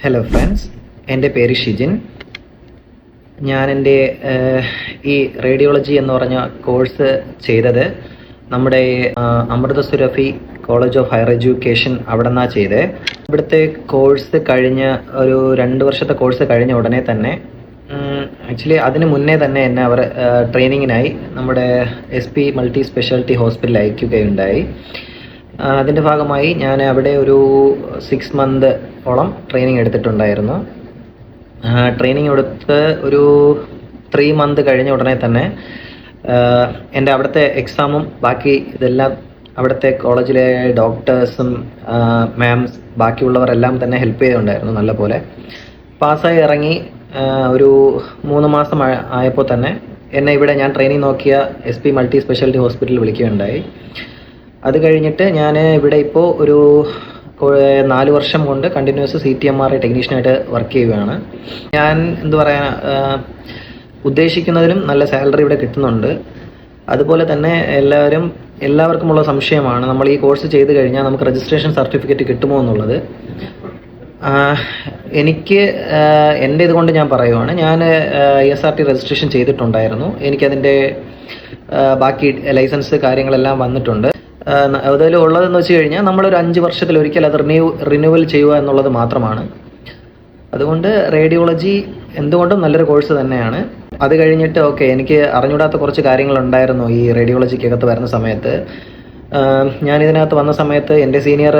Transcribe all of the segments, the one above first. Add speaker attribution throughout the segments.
Speaker 1: Hello friends എന്റെ പേര് ഷിജിൻ. ഞാൻ എന്റെ ഈ റേഡിയോളജി എന്ന് പറഞ്ഞ കോഴ്സ് ചെയ്തത് നമ്മുടെ Amrita Surabhi college of higher education അവിടെ നിന്നാണ് ചെയ്തത് ഇവിടുത്തെ കോഴ്സ് കഴിഞ്ഞ ഒരു രണ്ട് വർഷത്തെ കോഴ്സ് കഴിഞ്ഞ ഉടനെ തന്നെ ആക്ച്വലി അതിന് മുന്നേ തന്നെ എന്നെ അവർ ട്രെയിനിങ്ങിനായി നമ്മുടെ എസ് പി മൾട്ടി സ്പെഷ്യാലിറ്റി ഹോസ്പിറ്റലിൽ അയക്കുകയുണ്ടായി. അതിന്റെ ഭാഗമായി ഞാൻ അവിടെ ഒരു സിക്സ് മന്ത് ഓളം ട്രെയിനിങ് എടുത്തിട്ടുണ്ടായിരുന്നു. ട്രെയിനിങ് എടുത്ത് ഒരു ത്രീ മന്ത് കഴിഞ്ഞ ഉടനെ തന്നെ എന്റെ അവിടുത്തെ എക്സാമും ബാക്കി ഇതെല്ലാം അവിടുത്തെ കോളേജിലെ ഡോക്ടേഴ്സും മാംസ് ബാക്കിയുള്ളവരെല്ലാം തന്നെ ഹെൽപ്പ് ചെയ്തിട്ടുണ്ടായിരുന്നു നല്ലപോലെ. പാസ്സായി ഇറങ്ങി ഒരു മൂന്ന് മാസം ആയ- ആയപ്പോൾ തന്നെ എന്നെ ഇവിടെ ഞാൻ ട്രെയിനിങ് നോക്കിയ എസ് പി മൾട്ടി സ്പെഷ്യാലിറ്റി ഹോസ്പിറ്റലിൽ വിളിക്കുകയുണ്ടായി. അത് കഴിഞ്ഞിട്ട് ഞാൻ ഇവിടെ ഇപ്പോൾ ഒരു നാല് വർഷം കൊണ്ട് continuous C T M R ടെക്നീഷ്യനായിട്ട് work ചെയ്യുകയാണ്. ഞാൻ എന്തു പറയാ ഉദ്ദേശിക്കുന്നതിലും നല്ല സാലറി ഇവിടെ കിട്ടുന്നുണ്ട്. അതുപോലെ തന്നെ എല്ലാവരും എല്ലാവർക്കുമുള്ള സംശയമാണ് നമ്മൾ ഈ കോഴ്സ് ചെയ്ത് കഴിഞ്ഞാൽ നമുക്ക് രജിസ്ട്രേഷൻ സർട്ടിഫിക്കറ്റ് കിട്ടുമോ എന്നുള്ളത്. എനിക്ക് എന്റെ ഇതുകൊണ്ട് ഞാൻ പറയുവാണ്. ഞാൻ എസ് ആർ ടി രജിസ്ട്രേഷൻ ചെയ്തിട്ടുണ്ടായിരുന്നു. എനിക്കതിന്റെ ബാക്കി ലൈസൻസ് കാര്യങ്ങളെല്ലാം വന്നിട്ടുണ്ട്. അതിൽ ഉള്ളതെന്ന് വെച്ച് കഴിഞ്ഞാൽ നമ്മളൊരു അഞ്ച് വർഷത്തിൽ ഒരിക്കൽ അത് റിന്യൂ റിന്യൂവൽ ചെയ്യുക എന്നുള്ളത് മാത്രമാണ്. അതുകൊണ്ട് റേഡിയോളജി എന്തുകൊണ്ടും നല്ലൊരു കോഴ്സ് തന്നെയാണ്. അത് കഴിഞ്ഞിട്ട് ഓക്കെ എനിക്ക് അറിഞ്ഞൂടാത്ത കുറച്ച് കാര്യങ്ങളുണ്ടായിരുന്നു ഈ റേഡിയോളജിക്കകത്ത് വരുന്ന സമയത്ത്. ഞാൻ ഇതിനകത്ത് വന്ന സമയത്ത് എന്റെ സീനിയർ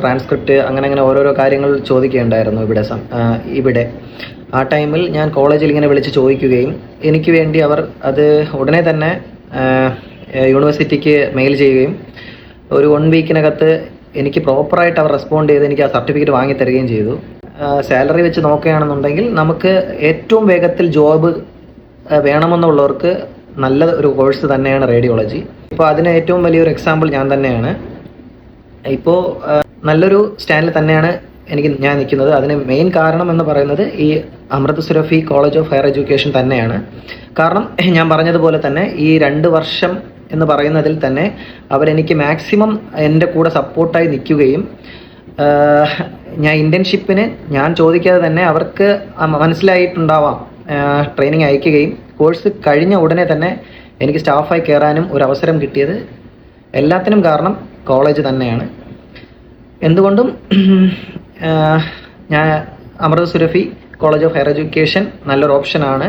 Speaker 1: ട്രാൻസ്ക്രിപ്റ്റ് അങ്ങനെ അങ്ങനെ ഓരോരോ കാര്യങ്ങൾ ചോദിക്കുകയുണ്ടായിരുന്നു ഇവിടെ ഇവിടെ. ആ ടൈമിൽ ഞാൻ കോളേജിൽ ഇങ്ങനെ വിളിച്ച് ചോദിക്കുകയും എനിക്ക് വേണ്ടി അവർ അത് ഉടനെ തന്നെ യൂണിവേഴ്സിറ്റിക്ക് മെയിൽ ചെയ്യുകയും ഒരു വൺ വീക്കിനകത്ത് എനിക്ക് പ്രോപ്പറായിട്ട് അവർ റെസ്പോണ്ട് ചെയ്ത് എനിക്ക് ആ സർട്ടിഫിക്കറ്റ് വാങ്ങി തരികയും ചെയ്തു സാലറി വെച്ച് നോക്കുകയാണെന്നുണ്ടെങ്കിൽ നമുക്ക് ഏറ്റവും വേഗത്തിൽ ജോബ് വേണമെന്നുള്ളവർക്ക് നല്ല ഒരു കോഴ്സ് തന്നെയാണ് റേഡിയോളജി ഇപ്പോൾ അതിന് ഏറ്റവും വലിയൊരു എക്സാമ്പിൾ ഞാൻ തന്നെയാണ്. ഇപ്പോൾ നല്ലൊരു സ്റ്റാൻഡിൽ തന്നെയാണ് എനിക്ക് ഞാൻ നിൽക്കുന്നത്. അതിന് മെയിൻ കാരണം എന്ന് പറയുന്നത് ഈ Amrit Surabhi college of higher education തന്നെയാണ്. കാരണം ഞാൻ പറഞ്ഞതുപോലെ തന്നെ ഈ രണ്ട് വർഷം എന്ന് പറയുന്നതിൽ തന്നെ അവരെനിക്ക് മാക്സിമം എന്റെ കൂടെ സപ്പോർട്ടായി നിൽക്കുകയും ഞാൻ ഇന്റേൺഷിപ്പിന് ഞാൻ ചോദിക്കാതെ തന്നെ അവർക്ക് മനസ്സിലായിട്ടുണ്ടാവാം ട്രെയിനിങ് അയക്കുകയും കോഴ്സ് കഴിഞ്ഞ ഉടനെ തന്നെ എനിക്ക് സ്റ്റാഫായി കയറാനും ഒരു അവസരം കിട്ടിയത് എല്ലാത്തിനും കാരണം കോളേജ് തന്നെയാണ്. എന്തുകൊണ്ടും ഞാൻ Amrita Surabhi college of higher education നല്ലൊരു ഓപ്ഷനാണ്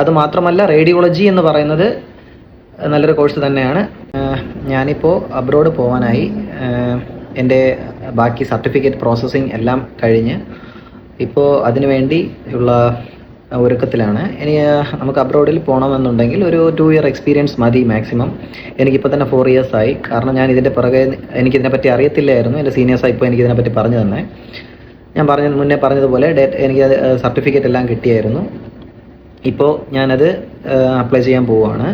Speaker 1: അതുമാത്രമല്ല റേഡിയോളജി എന്ന് പറയുന്നത് നല്ലൊരു കോഴ്സ് തന്നെയാണ്. ഞാനിപ്പോൾ അബ്രോഡ് പോകാനായി എന്റെ ബാക്കി സർട്ടിഫിക്കറ്റ് പ്രോസസ്സിങ് എല്ലാം കഴിഞ്ഞ് ഇപ്പോൾ അതിനു വേണ്ടി ഉള്ള ഒരുക്കത്തിലാണ്. ഇനി നമുക്ക് അബ്രോഡിൽ പോകണമെന്നുണ്ടെങ്കിൽ ഒരു ടു ഇയർ എക്സ്പീരിയൻസ് മതി മാക്സിമം എനിക്കിപ്പോൾ തന്നെ ഫോർ ഇയേഴ്സ് ആയി. കാരണം ഞാൻ ഇതിന്റെ പുറകെ എനിക്കിതിനെപ്പറ്റി അറിയത്തില്ലായിരുന്നു. എന്റെ സീനിയേഴ്സായി ഇപ്പോൾ എനിക്കിതിനെപ്പറ്റി പറഞ്ഞു തന്നെ. ഞാൻ പറഞ്ഞ മുന്നേ പറഞ്ഞതുപോലെ ഡേറ്റ് എനിക്ക് സർട്ടിഫിക്കറ്റ് എല്ലാം കിട്ടിയായിരുന്നു. ഇപ്പോൾ ഞാനത് അപ്ലൈ ചെയ്യാൻ പോവുകയാണ്